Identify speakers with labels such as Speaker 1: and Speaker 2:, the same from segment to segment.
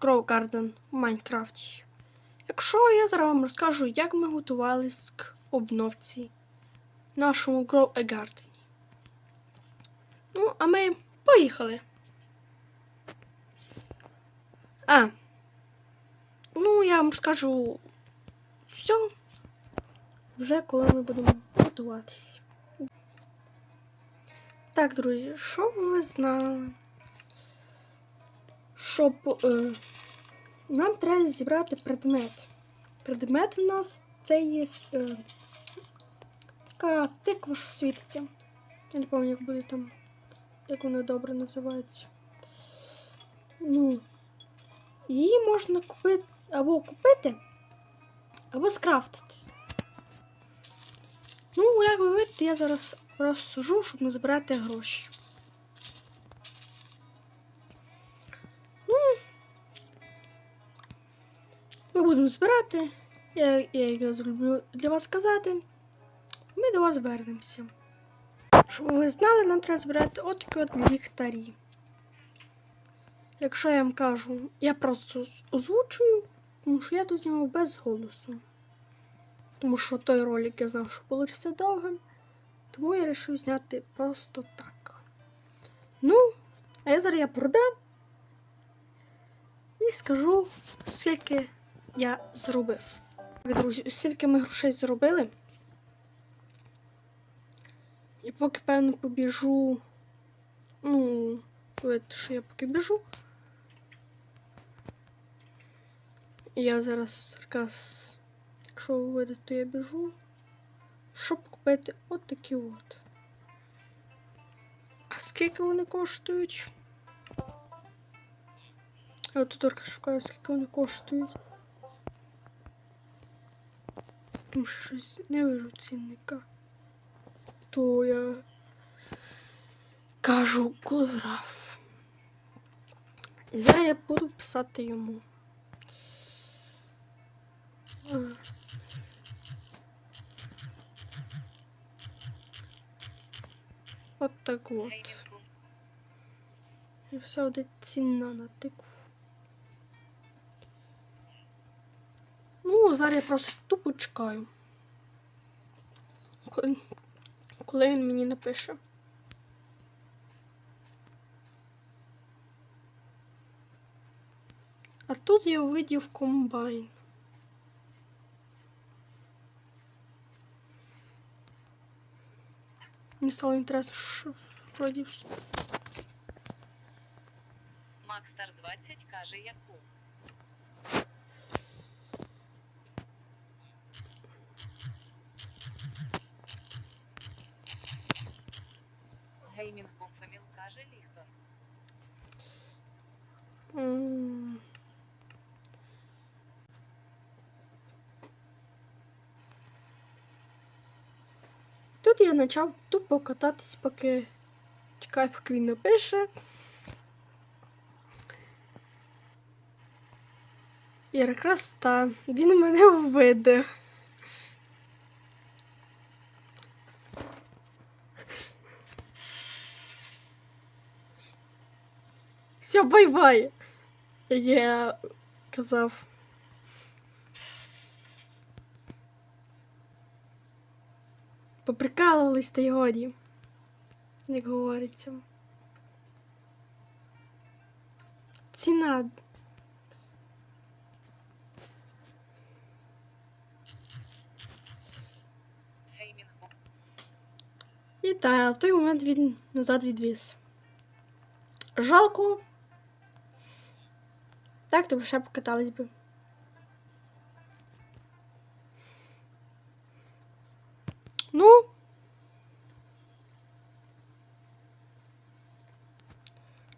Speaker 1: Grow Garden в Майнкрафті. Якщо я зараз вам розкажу, як ми готувались к обновці нашому Grow a Garden. Ну, а ми поїхали. А. Ну, я вам скажу все. Вже коли ми будемо готуватись. Так, друзі, що ви знали? Щоб е, нам треба зібрати предмет. Предмет в нас це є е, така тиква, що світиться. Я не пам'ятаю, як буде там, як вона добре називається. Ну, її можна купити або купити, або скрафтити. Ну, як ви видите, я зараз просто сижу, щоб не забирати гроші. Ми будемо збирати. Я, я як зроблю для вас сказати. Ми до вас вернемося. Щоб ви знали, нам треба збирати отакі от ліхтарі. Якщо я вам кажу, я просто озвучую, тому що я тут знімав без голосу. Тому що той ролик я знав, що вийде довгим. Тому я вирішив зняти просто так. Ну, а я зараз я продам і скажу, скільки я зробив. Друзі, скільки ми грошей зробили. І поки, певно, побіжу. Ну, видите, що я поки біжу. Я зараз якраз, якщо ви видите, то я біжу. Щоб купити от такі от. А скільки вони коштують? Я тут шукаю, скільки вони коштують. Тому що щось не вижу цінника. То я кажу, граф. І зараз я буду писати йому. От так от. І все буде ціна на тикву. Ну, зараз я просто тупо чекаю. Коли, коли він мені напише. А тут я увидів комбайн. Мені стало інтересно, що вроді.
Speaker 2: Макстар 20 каже яку. Геймінг Бумфаміл каже Ліхтор.
Speaker 1: М. Тут я почав тупо кататись, поки чекаю, поки він напише. І якраз та він мене введе. Все, бай-бай. Я казав. Поприкалувались та й годі, як говориться. Ціна. І та, в той момент він назад відвіз. Жалко. Так, то ще покатались би. Ну.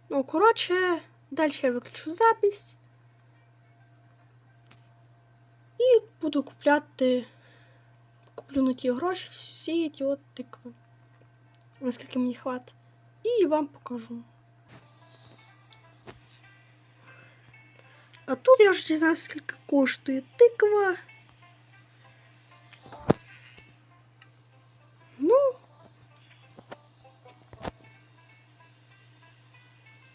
Speaker 1: Ну, коротше, далі я виключу запись. І буду купляти. Куплю на ті гроші всі ті от тикви. Наскільки мені хватить. І вам покажу. А тут я вже дізнався, скільки коштує тиква.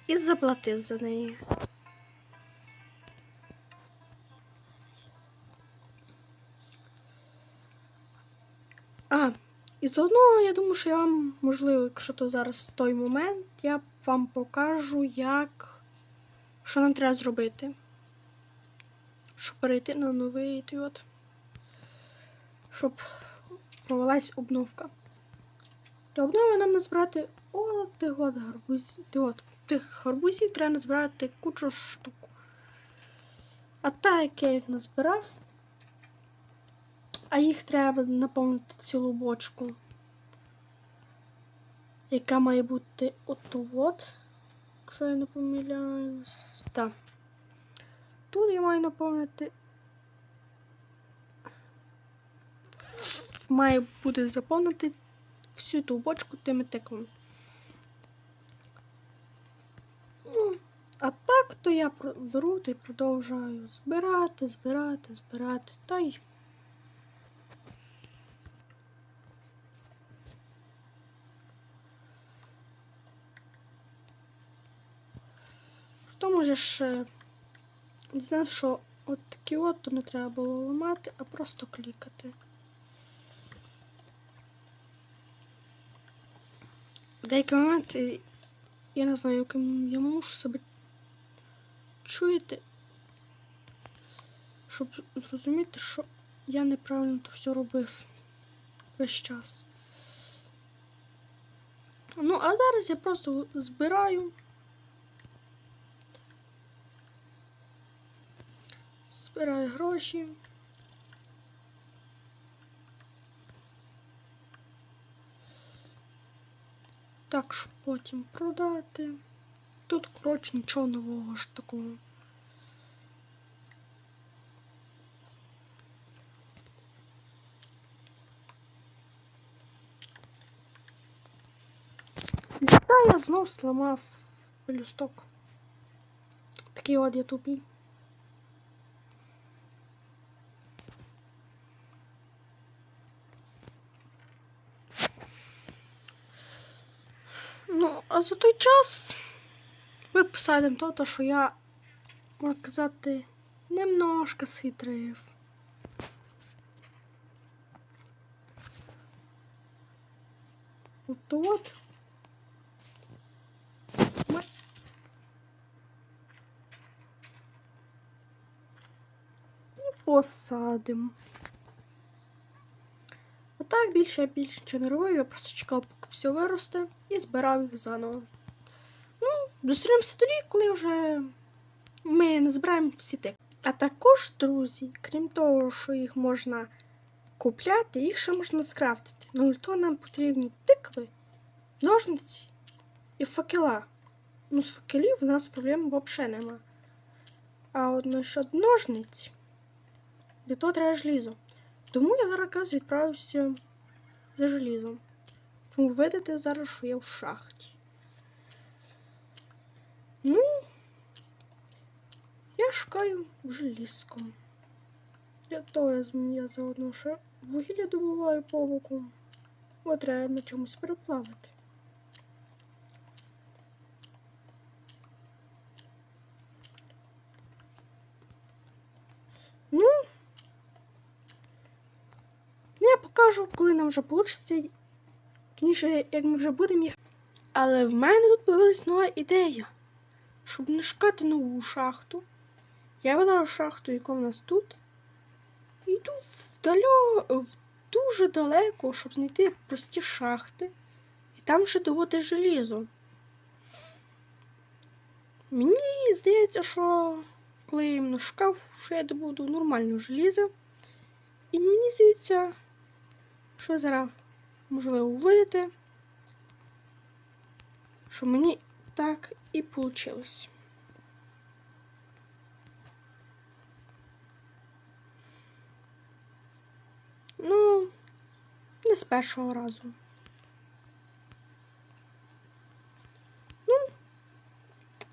Speaker 1: і заплатив за неї. А, і заодно, я думаю, що я вам, можливо, якщо то зараз той момент, я вам покажу, як що нам треба зробити. Щоб перейти на новий от. Щоб провелась обновка. До обнови нам збирати о, тих от гарбузів. Тих от тих гарбузів треба назбирати кучу штук. А так як я їх назбирав, а їх треба наповнити цілу бочку, яка має бути оту от, якщо я не помиляюсь. Так. Тут я маю наповнити. Має бути заповнити всю ту бочку тими тиквами. Ну, а так, то я беру та й продовжую збирати, збирати, збирати, та й. Хто може ще дізнати, що от такі от то не треба було ламати, а просто клікати. В деякі моменти я не знаю, яким я можу себе чуєте, щоб зрозуміти, що я неправильно то все робив весь час. Ну, а зараз я просто збираю. Збираю гроші. Так, щоб потім продати. Тут, коротше, нічого нового ж такого. Та я знов зламав пелюсток. Такий от я тупий. Ну, а за той час ми посадимо то, що я, можна сказати, немножко схитрив. От от. Посадимо. А більше я більше нічого не робив, я просто чекав, поки все виросте, і збирав їх заново. Ну, зустрінемося тоді, коли вже ми не збираємо всі тик. А також, друзі, крім того, що їх можна купляти, їх ще можна скрафтити. Ну, того нам потрібні тикви, ножниці і факела. Ну, з факелів у нас проблем взагалі нема. А от насчет ножниць, для того треба желізо. Тому я зараз відправився за желізом. Тому видите зараз, що я в шахті. Ну, я шукаю желізку. Для того я змія заодно ще вугілля добуваю по боку. От треба на чомусь переплавити. Ну, я покажу, коли нам вже вийде. Точніше, як ми вже будемо їх. Але в мене тут появилась нова ідея. Щоб не шукати нову шахту. Я вибрав шахту, яка в нас тут. І йду вдалю, в дуже далеко, щоб знайти прості шахти. І там вже доводить желізо. Мені здається, що коли я шукав, що я добуду нормальне желізо. І мені здається, що зараз можливо увидите, що мені так і вийшло. Ну, не з першого разу. Ну,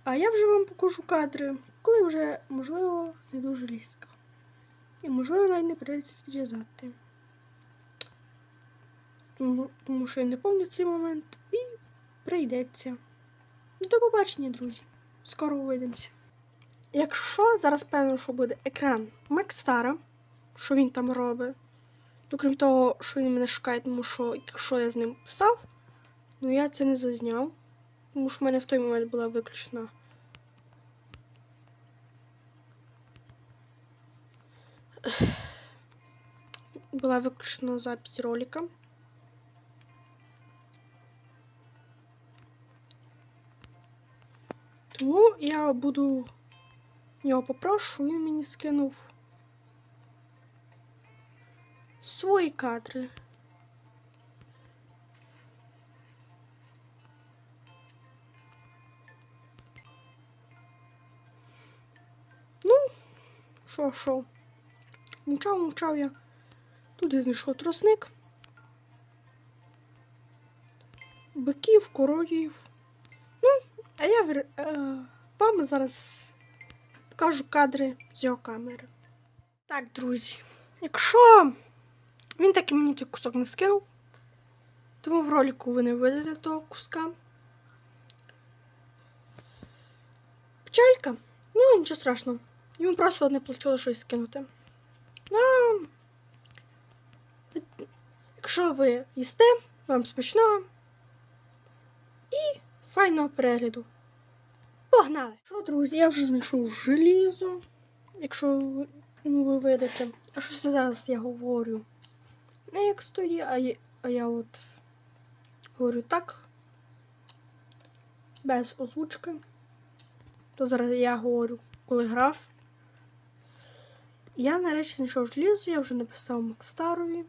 Speaker 1: а я вже вам покажу кадри, коли вже, можливо, не дуже ліска. І, можливо, навіть не прийдеться відрізати. Тому, що я не пам'ятаю цей момент і прийдеться. До побачення, друзі. Скоро увидимося. Якщо зараз певно, що буде екран Макстара, що він там робить, Окрім того, що він мене шукає, тому що якщо я з ним писав, ну я це не зазняв. Тому що в мене в той момент була виключена. Була виключена запись ролика. Тому я буду його попрошу, він мені скинув свої кадри. Ну, що, що? Мовчав, мовчав я. Туди знайшов тросник. Биків, коровів. А я е, вам зараз покажу кадри з його камери. Так, друзі, якщо він так і мені той кусок не скинув, тому в ролику ви не видите того куска. Печалька. Ну, нічого страшного. Йому просто не плачило щось скинути. Ну, якщо ви їсте, вам смачного і файного перегляду. Погнали! Що, друзі, я вже знайшов желізо. Якщо ну, ви видите. А що це зараз я говорю? Не як стоїть, а я, а я от говорю так. Без озвучки. То зараз я говорю, коли грав. Я нарешті знайшов желізо, я вже написав Макстарові.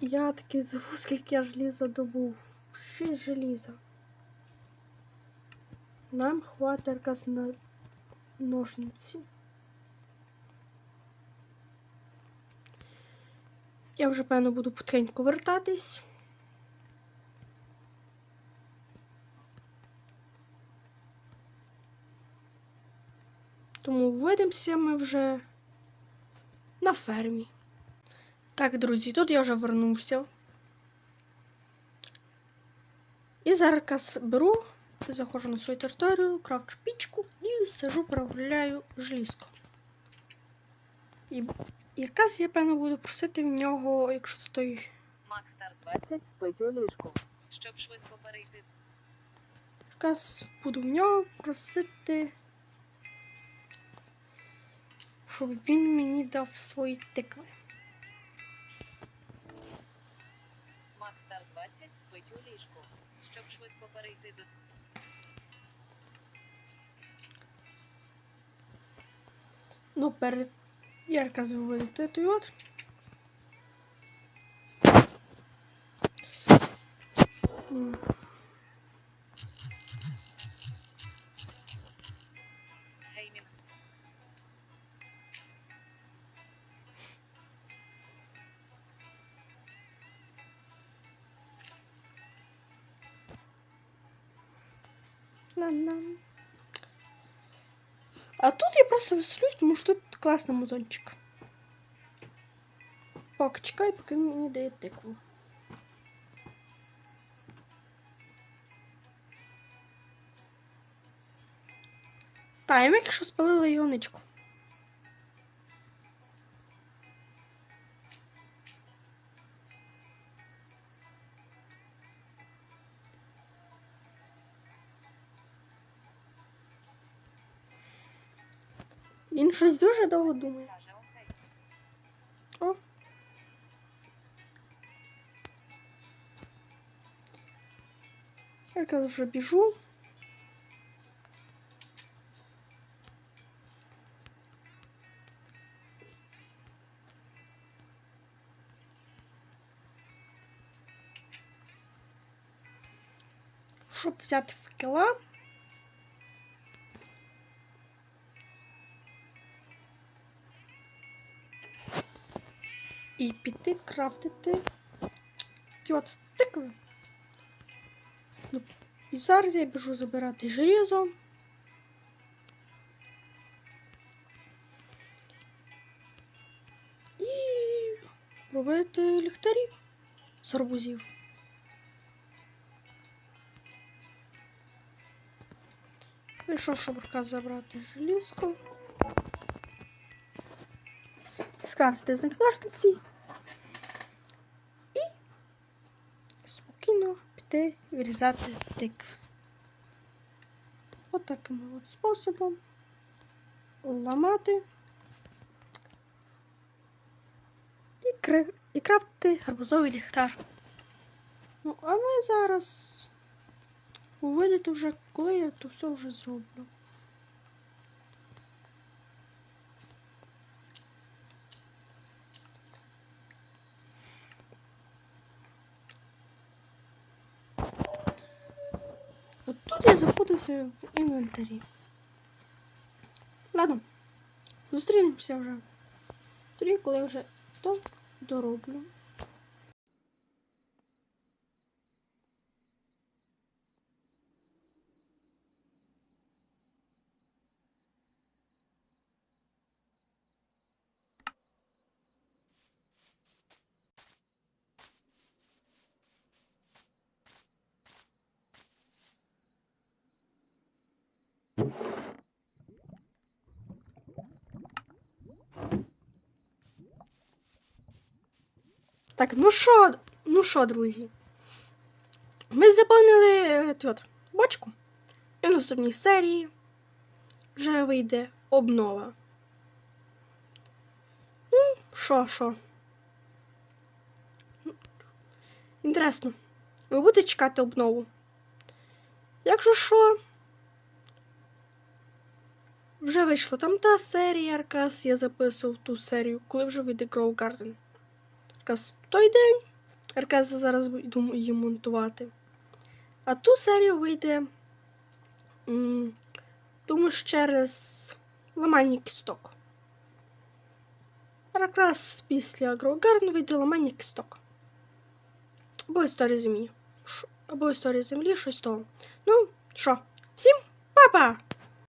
Speaker 1: Я таки забув, скільки я желіза добув. Шість желіза. Нам хватить якраз на ножниці. Я вже, певно, буду потихеньку вертатись. Тому видимося ми вже на фермі. Так, друзі, тут я вже вернувся. І зараз беру, заходжу на свою територію, крафчу пічку і сижу, проявляю желізко. І якраз я, певно, буду просити в нього, якщо це той.
Speaker 2: Макстар 20 спить у ліжку. Щоб швидко перейти.
Speaker 1: Якраз буду в нього просити, щоб він мені дав свої тикви. Ну, перед я якраз виведу той от. М.
Speaker 2: геймінг.
Speaker 1: Нам-нам. А тут я просто веселюсь, тому що тут класний музончик. Поки чекай, поки мені дає тикву. Та, я ми спалила спалили йоничку. Він щось дуже довго думає. О. Я якраз вже біжу. Щоб взяти факела. І піти крафтити ті от тикви. Ну, і зараз я біжу забирати желізо. І робити ліхтарі з арбузів. Вийшов, щоб забрати желізку. Скрафтити з них ножниці і спокійно піти вирізати тикв. От от способом ламати і, і крафтити гарбузовий ліхтар. Ну, а ми зараз увидите вже, коли я то все вже зроблю. От тут я запутався в інвентарі. Ладно, зустрінемося вже. Тоді, коли вже то дороблю. Так, ну що, ну що, друзі? Ми заповнили е, от, бочку. І в наступній серії вже вийде обнова. Ну, що, що? Інтересно, ви будете чекати обнову? Якщо що, вже вийшла там та серія, якраз я записував ту серію, коли вже вийде Garden. Якраз в той день. Якраз зараз йду її монтувати. А ту серію вийде. м, через ламання кісток. Якраз після Grow Garden вийде ламання кісток. Або історія землі. Або історія землі, щось того. Ну, що, всім па-па!